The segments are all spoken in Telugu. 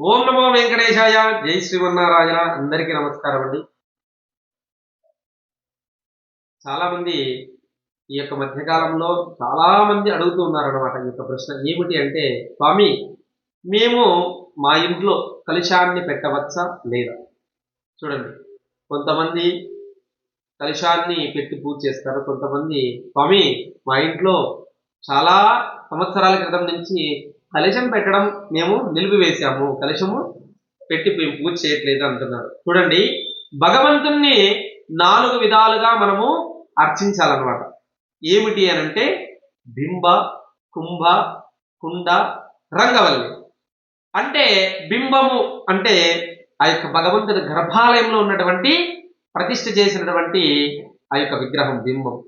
ఓం నమో వెంకటేశాయ. జై శ్రీమన్నారాయణ. అందరికీ నమస్కారం అండి. చాలామంది ఈ యొక్క మధ్యకాలంలో చాలామంది అడుగుతూ ఈ యొక్క ప్రశ్న. ఏమిటి అంటే స్వామి మేము మా ఇంట్లో కలుషాన్ని పెట్టవచ్చా లేదా? చూడండి. కొంతమంది కలుషాన్ని పెట్టి పూజ చేస్తారు. కొంతమంది స్వామి మా ఇంట్లో చాలా సంవత్సరాల క్రితం నుంచి కలశం పెట్టడం మేము నిలిపివేశాము. కలశము పెట్టి మేము పూజ చేయట్లేదు అంటున్నారు. చూడండి భగవంతుణ్ణి నాలుగు విధాలుగా మనము అర్చించాలన్నమాట. ఏమిటి అని అంటే బింబ కుంభ కుండ రంగవల్లి. అంటే బింబము అంటే ఆ యొక్క భగవంతుని గర్భాలయంలో ఉన్నటువంటి ప్రతిష్ఠ చేసినటువంటి ఆ యొక్క విగ్రహం బింబం.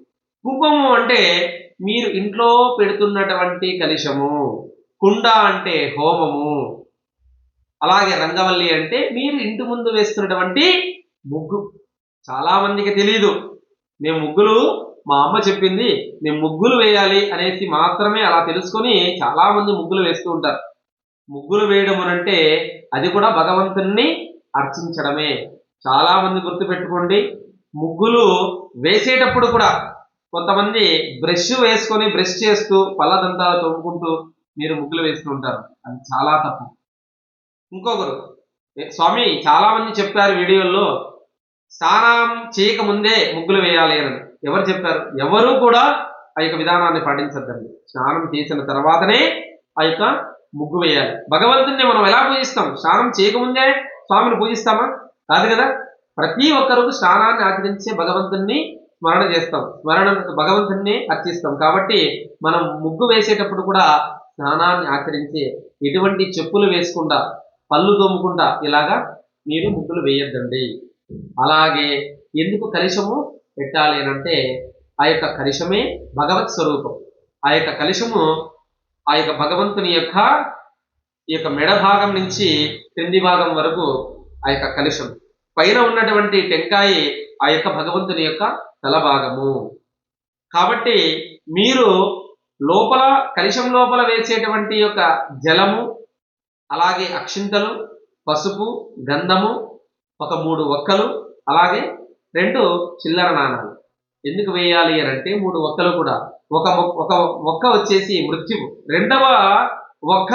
కుంభము అంటే మీరు ఇంట్లో పెడుతున్నటువంటి కలుషము కుండ అంటే హోమము. అలాగే రంగవల్లి అంటే మీరు ఇంటి ముందు వేస్తున్నటువంటి ముగ్గు. చాలా మందికి తెలియదు మేము ముగ్గులు మా అమ్మ చెప్పింది మేము ముగ్గులు వేయాలి అనేసి మాత్రమే అలా తెలుసుకొని చాలా మంది ముగ్గులు వేస్తూ ఉంటారు. ముగ్గులు వేయడం అంటే అది కూడా భగవంతుణ్ణి అర్చించడమే. చాలా మంది గుర్తుపెట్టుకోండి ముగ్గులు వేసేటప్పుడు కూడా కొంతమంది బ్రష్ వేసుకొని బ్రష్ చేస్తూ పళ్ళదంతాలు తోముకుంటూ మీరు ముగ్గులు వేస్తూ ఉంటారు. అది చాలా తప్పు. ఇంకొకరు స్వామి చాలా మంది చెప్పారు వీడియోల్లో స్నానం చేయకముందే ముగ్గులు వేయాలి అని ఎవరు చెప్పారు? ఎవరు కూడా ఆ యొక్క విధానాన్ని పాటించద్దండి. స్నానం చేసిన తర్వాతనే ఆ యొక్క ముగ్గు వేయాలి. భగవంతుని మనం ఎలా పూజిస్తాం? స్నానం చేయకముందే స్వామిని పూజిస్తామా? కాదు కదా? ప్రతి ఒక్కరూ స్నానాన్ని ఆచరించే భగవంతుణ్ణి స్మరణ చేస్తాం. స్మరణ భగవంతుణ్ణి అర్చిస్తాం. కాబట్టి మనం ముగ్గు వేసేటప్పుడు కూడా స్నానాన్ని ఆచరించి ఎటువంటి చెప్పులు వేసుకుండా పళ్ళు దొమ్ముకుండా ఇలాగా మీరు ముగ్గులు వేయొద్దండి. అలాగే ఎందుకు కలుషము పెట్టాలి అంటే ఆ యొక్క కలుషమే భగవత్ స్వరూపం. ఆ యొక్క కలుషము ఆ యొక్క భగవంతుని యొక్క ఈ యొక్క మెడ భాగం నుంచి క్రింది భాగం వరకు ఆ యొక్క కలుషం. పైన ఉన్నటువంటి టెంకాయ ఆ యొక్క భగవంతుని యొక్క తల భాగము. కాబట్టి మీరు లోపల కలిశం లోపల వేసేటువంటి యొక్క జలము అలాగే అక్షింతలు పసుపు గంధము ఒక మూడు ఒక్కలు అలాగే రెండు చిల్లర నాణాలు. ఎందుకు వేయాలి అని అంటే మూడు ఒక్కలు కూడా. ఒక ఒక ఒక్క వచ్చేసి మృత్యువు. రెండవ ఒక్క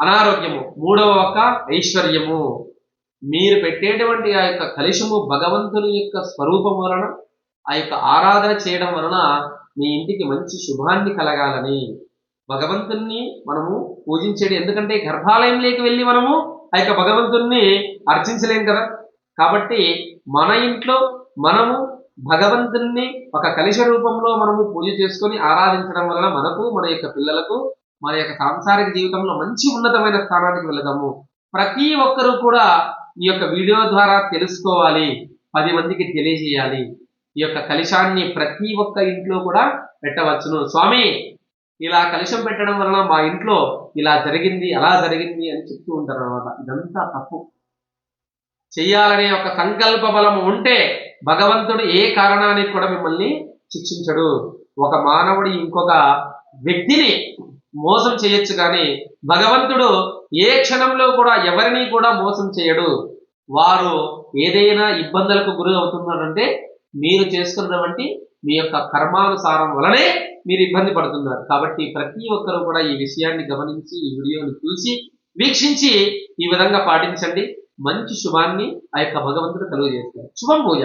అనారోగ్యము. మూడవ ఒక్క ఐశ్వర్యము. మీరు పెట్టేటువంటి ఆ యొక్క కలిశము భగవంతుని యొక్క స్వరూపం వలన ఆ యొక్క ఆరాధన చేయడం వలన మీ ఇంటికి మంచి శుభాన్ని కలగాలని. భగవంతుణ్ణి మనము పూజించేది ఎందుకంటే గర్భాలయంలోకి వెళ్ళి మనము ఆ యొక్క భగవంతుణ్ణి అర్చించలేం కదా. కాబట్టి మన ఇంట్లో మనము భగవంతుణ్ణి ఒక కలిశ రూపంలో మనము పూజ చేసుకొని ఆరాధించడం వలన మనకు మన యొక్క పిల్లలకు మన యొక్క సాంసారిక జీవితంలో మంచి ఉన్నతమైన స్థానానికి వెళదాము. ప్రతి ఒక్కరూ కూడా ఈ యొక్క వీడియో ద్వారా తెలుసుకోవాలి పది మందికి తెలియజేయాలి. ఈ యొక్క కలశాన్ని ప్రతి ఒక్క ఇంట్లో కూడా పెట్టవచ్చును. స్వామి ఇలా కలశం పెట్టడం వలన మా ఇంట్లో ఇలా జరిగింది అలా జరిగింది అని చెప్తూ ఉంటారు అనమాట ఇదంతా తప్పు. చెయ్యాలనే ఒక సంకల్ప బలం ఉంటే భగవంతుడు ఏ కారణానికి కూడా మిమ్మల్ని శిక్షించడు. ఒక మానవుడు ఇంకొక వ్యక్తిని మోసం చేయొచ్చు కానీ భగవంతుడు ఏ క్షణంలో కూడా ఎవరిని కూడా మోసం చేయడు. వారు ఏదైనా ఇబ్బందులకు గురి అవుతున్నారంటే మీరు చేసుకున్నటువంటి మీ యొక్క కర్మానుసారం వలనే మీరు ఇబ్బంది పడుతున్నారు. కాబట్టి ప్రతి ఒక్కరూ కూడా ఈ విషయాన్ని గమనించి ఈ వీడియోని చూసి వీక్షించి ఈ విధంగా పాటించండి. మంచి శుభాన్ని ఆ యొక్క భగవంతుడు కలుగజేస్తారు శుభం పూజ.